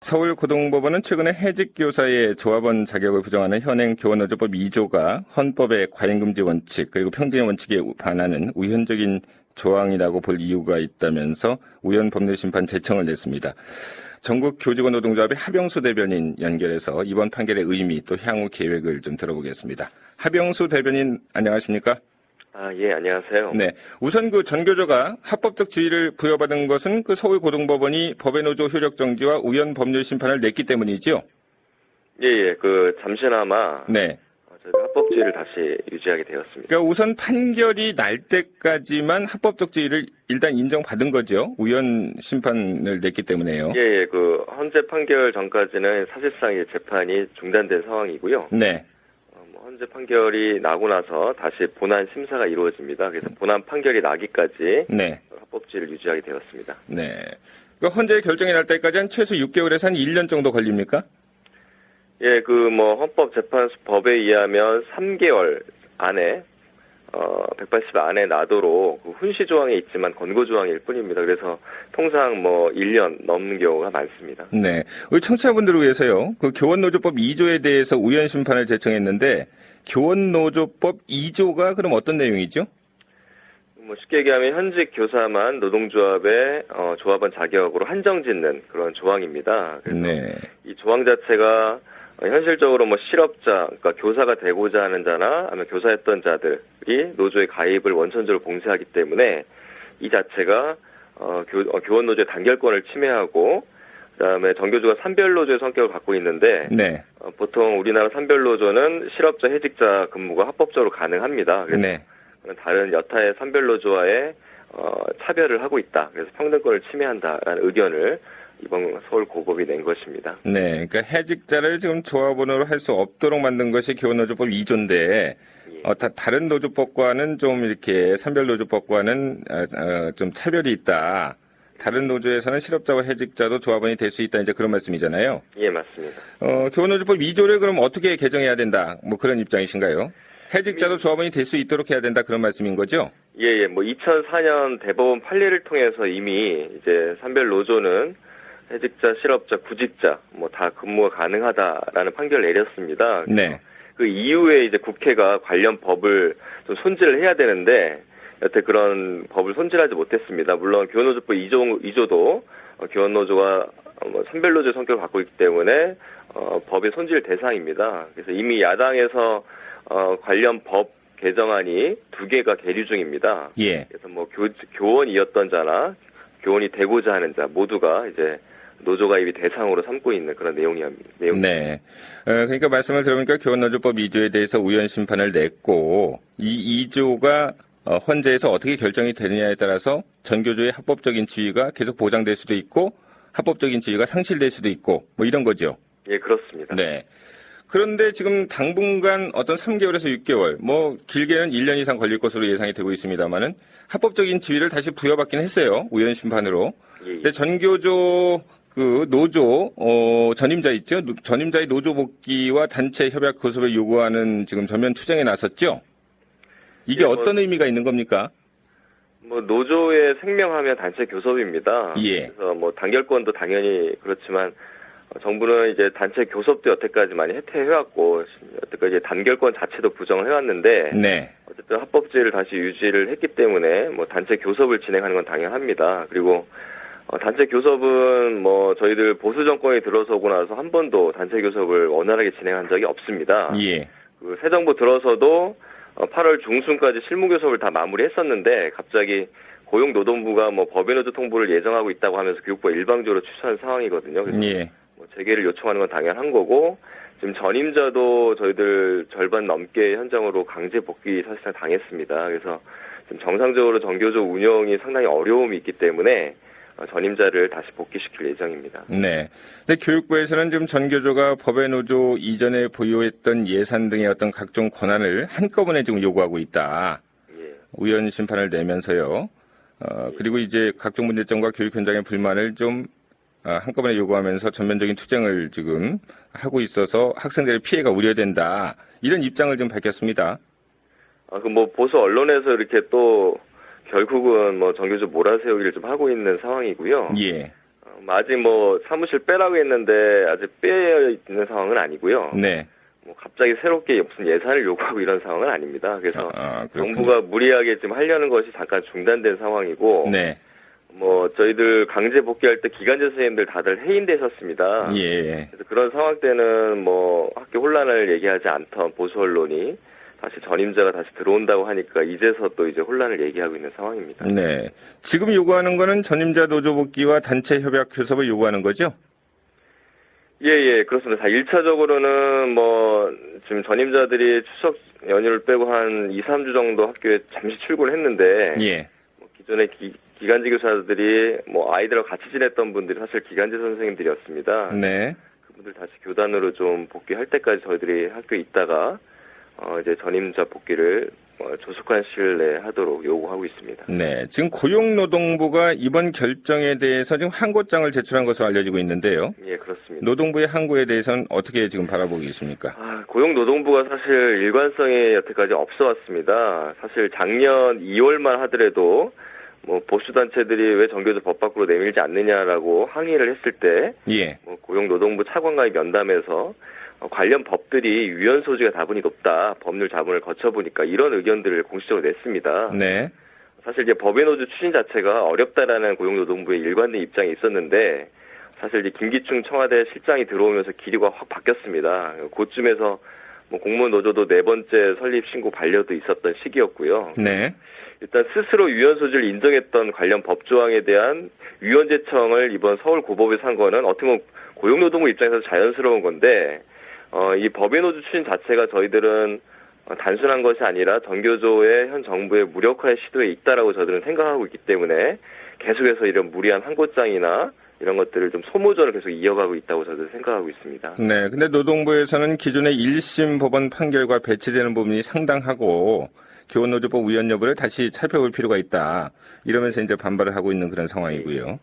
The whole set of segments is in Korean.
서울고등법원은 최근에 해직교사의 조합원 자격을 부정하는 현행 교원노조법 2조가 헌법의 과잉금지 원칙 그리고 평등의 원칙에 반하는 우현적인 조항이라고 볼 이유가 있다면서 우연법률심판 제청을 냈습니다. 전국 교직원 노동조합의 하병수 대변인 연결해서 이번 판결의 의미 또 향후 계획을 좀 들어보겠습니다. 하병수 대변인 안녕하십니까? 아, 예, 안녕하세요. 네. 우선 그 전교조가 합법적 지위를 부여받은 것은 그 서울고등법원이 법의 노조 효력 정지와 우연 법률 심판을 냈기 때문이지요. 예, 예, 그, 잠시나마, 네. 어, 저희가 합법 지위를 다시 유지하게 되었습니다. 그러니까 우선 판결이 날 때까지만 합법적 지위를 일단 인정받은 거죠. 우연 심판을 냈기 때문에요. 예, 예, 그, 헌재 판결 전까지는 사실상 이 재판이 중단된 상황이고요. 네. 헌재 판결이 나고 나서 다시 본안 심사가 이루어집니다. 그래서 본안 판결이 나기까지 네. 합법지위를 유지하게 되었습니다. 네. 그 헌재 결정이 날 때까지 한 최소 6개월에서 한 1년 정도 걸립니까? 예, 그, 뭐, 헌법재판소 법에 의하면 3개월 안에, 어, 180일 안에 나도록 그 훈시 조항이 있지만 권고 조항일 뿐입니다. 그래서 통상 뭐 1년 넘는 경우가 많습니다. 네. 우리 청취자분들을 위해서요. 그 교원노조법 2조에 대해서 우연 심판을 제청했는데 교원노조법 2조가 그럼 어떤 내용이죠? 뭐 쉽게 얘기하면 현직 교사만 노동조합의 어, 조합원 자격으로 한정 짓는 그런 조항입니다. 그래서 네. 이 조항 자체가 어, 현실적으로 뭐 실업자, 그러니까 교사가 되고자 하는 자나 아니면 교사했던 자들이 노조에 가입을 원천적으로 봉쇄하기 때문에 이 자체가 어, 교, 어, 교원 노조의 단결권을 침해하고 그다음에 정교조가 산별 노조의 성격을 갖고 있는데 네. 어, 보통 우리나라 산별 노조는 실업자 해직자 근무가 합법적으로 가능합니다. 그래서 네. 다른 여타의 산별 노조와의 어, 차별을 하고 있다. 그래서 평등권을 침해한다라는 의견을 이번 서울 고법이 낸 것입니다. 네. 그러니까 해직자를 지금 조합원으로 할 수 없도록 만든 것이 교원노조법 2조인데 예. 어, 다, 다른 노조법과는 좀 이렇게 산별 노조법과는 어, 어, 좀 차별이 있다. 다른 노조에서는 실업자와 해직자도 조합원이 될 수 있다. 이제 그런 말씀이잖아요. 예, 맞습니다. 어, 교원노조법 2조를 그럼 어떻게 개정해야 된다. 뭐 그런 입장이신가요? 해직자도 조합원이 될 수 있도록 해야 된다. 그런 말씀인 거죠? 예, 예. 뭐 2004년 대법원 판례를 통해서 이미 이제 산별 노조는 해직자, 실업자, 구직자 뭐 다 근무가 가능하다라는 판결을 내렸습니다. 네. 그 이후에 이제 국회가 관련 법을 좀 손질을 해야 되는데 여태 그런 법을 손질하지 못했습니다. 물론 교원노조법 2조, 2조도 어, 교원노조가 어, 뭐 선별노조의 성격을 갖고 있기 때문에 어, 법의 손질 대상입니다. 그래서 이미 야당에서 어, 관련 법 개정안이 두 개가 계류 중입니다. 예. 그래서 뭐 교, 교원이었던 자나 교원이 되고자 하는 자 모두가 이제 노조 가입이 대상으로 삼고 있는 그런 내용이 내용. 네. 어, 그러니까 말씀을 들어보니까 교원노조법 2조에 대해서 우연 심판을 냈고 이 2조가 어, 헌재에서 어떻게 결정이 되느냐에 따라서 전교조의 합법적인 지위가 계속 보장될 수도 있고 합법적인 지위가 상실될 수도 있고 뭐 이런 거죠. 예, 그렇습니다. 네. 그런데 지금 당분간 어떤 3개월에서 6개월, 뭐 길게는 1년 이상 걸릴 것으로 예상이 되고 있습니다만은 합법적인 지위를 다시 부여받긴 했어요. 우연 심판으로. 예, 예. 근데 전교조 그 노조 어 전임자 있죠. 노- 전임자의 노조 복귀와 단체 협약 교섭을 요구하는 지금 전면 투쟁에 나섰죠. 이게 예, 뭐- 어떤 의미가 있는 겁니까? 뭐 노조의 생명하면 단체 교섭입니다. 예. 그래서 뭐 단결권도 당연히 그렇지만 어, 정부는 이제 단체 교섭도 여태까지 많이 혜택해왔고 여태까지 단결권 자체도 부정을 해왔는데 네. 어쨌든 합법제를 다시 유지를 했기 때문에 뭐 단체 교섭을 진행하는 건 당연합니다. 그리고 어, 단체 교섭은 뭐 저희들 보수 정권이 들어서고 나서 한 번도 단체 교섭을 원활하게 진행한 적이 없습니다. 예. 그 새 정부 들어서도 어, 8월 중순까지 실무 교섭을 다 마무리했었는데 갑자기 고용노동부가 뭐 법인노조 통보를 예정하고 있다고 하면서 교육부가 일방적으로 추천한 상황이거든요. 그래서 예. 뭐 재개를 요청하는 건 당연한 거고 지금 전임자도 저희들 절반 넘게 현장으로 강제 복귀 사실상 당했습니다. 그래서 지금 정상적으로 정교조 운영이 상당히 어려움이 있기 때문에 어, 전임자를 다시 복귀시킬 예정입니다. 네. 근데 교육부에서는 지금 전교조가 법의 노조 이전에 보유했던 예산 등의 어떤 각종 권한을 한꺼번에 지금 요구하고 있다. 예. 우연 심판을 내면서요. 어, 그리고 이제 각종 문제점과 교육 현장의 불만을 좀 어, 한꺼번에 요구하면서 전면적인 투쟁을 지금 하고 있어서 학생들의 피해가 우려된다. 이런 입장을 좀 밝혔습니다. 아, 그 뭐 보수 언론에서 이렇게 또 결국은 뭐 정교조 몰아세우기를 좀 하고 있는 상황이고요. 예. 어, 뭐 아직 뭐 사무실 빼라고 했는데 아직 빼 있는 상황은 아니고요. 네. 뭐 갑자기 새롭게 무슨 예산을 요구하고 이런 상황은 아닙니다. 그래서 아, 그렇군요. 정부가 무리하게 지금 하려는 것이 잠깐 중단된 상황이고 네. 뭐 저희들 강제 복귀할 때 기간제 선생님들 다들 해임되셨습니다. 예. 그래서 그런 상황 때는 뭐 학교 혼란을 얘기하지 않던 보수 언론이 다시 전임자가 다시 들어온다고 하니까 이제서 또 이제 혼란을 얘기하고 있는 상황입니다. 네. 지금 요구하는 거는 전임자 노조 복귀와 단체 협약 교섭을 요구하는 거죠? 예, 예, 그렇습니다. 자, 1차적으로는 뭐, 지금 전임자들이 추석 연휴를 빼고 한 2, 3주 정도 학교에 잠시 출근을 했는데, 예. 뭐 기존의 기, 기간제 교사들이 뭐 아이들하고 같이 지냈던 분들이 사실 기간제 선생님들이었습니다. 네. 그분들 다시 교단으로 좀 복귀할 때까지 저희들이 학교에 있다가, 어, 이제 전임자 복귀를 어, 조속한 시일 내에 하도록 요구하고 있습니다. 네. 지금 고용노동부가 이번 결정에 대해서 지금 항고장을 제출한 것으로 알려지고 있는데요. 예, 그렇습니다. 노동부의 항고에 대해서는 어떻게 지금 바라보고 계십니까? 아, 고용노동부가 사실 일관성이 여태까지 없어 왔습니다. 사실 작년 2월만 하더라도 뭐 보수단체들이 왜 정교조 법 밖으로 내밀지 않느냐라고 항의를 했을 때 예. 뭐 고용노동부 차관과의 면담에서 어, 관련 법들이 유연 소지가 다분히 높다. 법률 자문을 거쳐보니까 이런 의견들을 공식적으로 냈습니다. 네. 사실 이제 법의 노조 추진 자체가 어렵다라는 고용노동부의 일관된 입장이 있었는데 사실 이제 김기춘 청와대 실장이 들어오면서 기류가 확 바뀌었습니다. 그쯤에서 뭐 공무원 노조도 네 번째 설립 신고 반려도 있었던 시기였고요. 네. 일단 스스로 유연 소지를 인정했던 관련 법 조항에 대한 유연 제청을 이번 서울 고법에 산 거는 어떻게 보면 고용노동부 입장에서 자연스러운 건데 어, 이 노조 추진 자체가 저희들은 어, 단순한 것이 아니라 전교조의 현 정부의 무력화의 시도에 있다라고 저들은 생각하고 있기 때문에 계속해서 이런 무리한 항고장이나 이런 것들을 좀 소모전을 계속 이어가고 있다고 저도 생각하고 있습니다. 네. 근데 노동부에서는 기존의 1심 법원 판결과 배치되는 부분이 상당하고 교원노조법 위헌 여부를 다시 살펴볼 필요가 있다. 이러면서 이제 반발을 하고 있는 그런 상황이고요.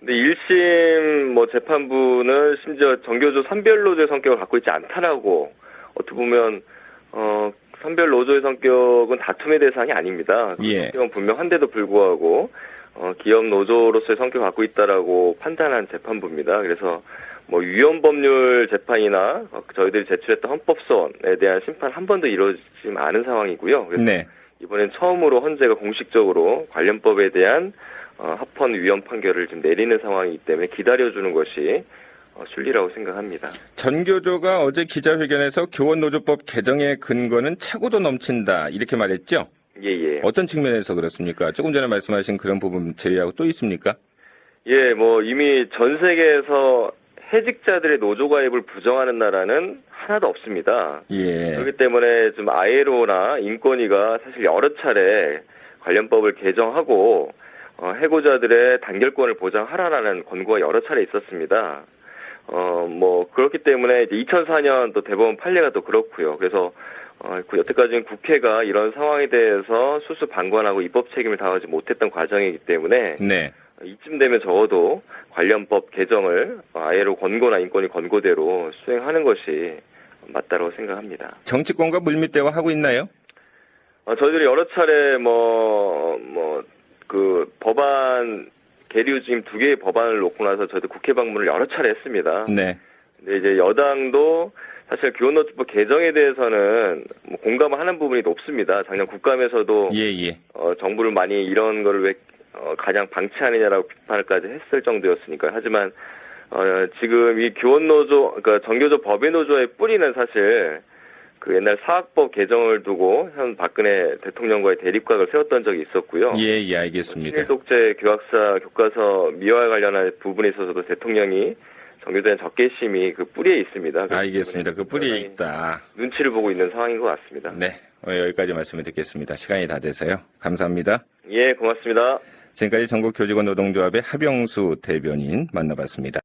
근데 1심 뭐 재판부는 심지어 정교조 선별 노조의 성격을 갖고 있지 않다라고 어떻게 보면 어 선별 노조의 성격은 다툼의 대상이 아닙니다. 그 예. 성격은 분명한데도 불구하고 어 기업 노조로서의 성격을 갖고 있다라고 판단한 재판부입니다. 그래서 뭐 위헌 법률 재판이나 어, 저희들이 제출했던 헌법소원에 대한 심판 한 번도 이루어지지 않은 상황이고요. 그래서 네. 이번엔 처음으로 헌재가 공식적으로 관련법에 대한 어, 합헌 위헌 판결을 좀 내리는 상황이기 때문에 기다려주는 것이 어, 순리라고 생각합니다. 전교조가 어제 기자회견에서 교원노조법 개정의 근거는 차고도 넘친다. 이렇게 말했죠? 예예. 어떤 측면에서 그렇습니까? 조금 전에 말씀하신 그런 부분 제외하고 또 있습니까? 예, 뭐 이미 전 세계에서 해직자들의 노조 가입을 부정하는 나라는 하나도 없습니다. 예. 그렇기 때문에 좀 아이로나 인권위가 사실 여러 차례 관련법을 개정하고 어, 해고자들의 단결권을 보장하라라는 권고가 여러 차례 있었습니다. 어, 뭐 그렇기 때문에 이제 2004년 또 대법원 판례가 또 그렇고요. 그래서 어, 그 여태까지는 국회가 이런 상황에 대해서 수수 방관하고 입법 책임을 다하지 못했던 과정이기 때문에 네. 이쯤 되면 적어도 관련법 개정을 아예로 권고나 인권위 권고대로 수행하는 것이 맞다고 생각합니다. 정치권과 물밑 대화 하고 있나요? 어, 저희들이 여러 차례 뭐, 뭐, 그 법안 계류 지금 두 개의 법안을 놓고 나서 저희도 국회 방문을 여러 차례 했습니다. 네. 근데 이제 여당도 사실 교원노조법 개정에 대해서는 뭐 공감을 하는 부분이 높습니다. 작년 국감에서도 예, 예. 어, 정부를 많이 이런 거를 왜 어, 가장 방치하느냐라고 비판을까지 했을 정도였으니까요. 하지만 어, 지금 이 교원노조, 그러니까 정교조 법외노조의 뿌리는 사실 그 옛날 사학법 개정을 두고 현 박근혜 대통령과의 대립각을 세웠던 적이 있었고요. 예, 예, 알겠습니다. 친일독재 교학사 교과서 미화에 관련한 부분에 있어서도 대통령이 정교조의 적개심이 그 뿌리에 있습니다. 그렇기 알겠습니다. 그 뿌리에 있다. 눈치를 보고 있는 상황인 것 같습니다. 네. 어, 여기까지 말씀을 듣겠습니다. 시간이 다 돼서요. 감사합니다. 예, 고맙습니다. 지금까지 전국교직원 노동조합의 하병수 대변인 만나봤습니다.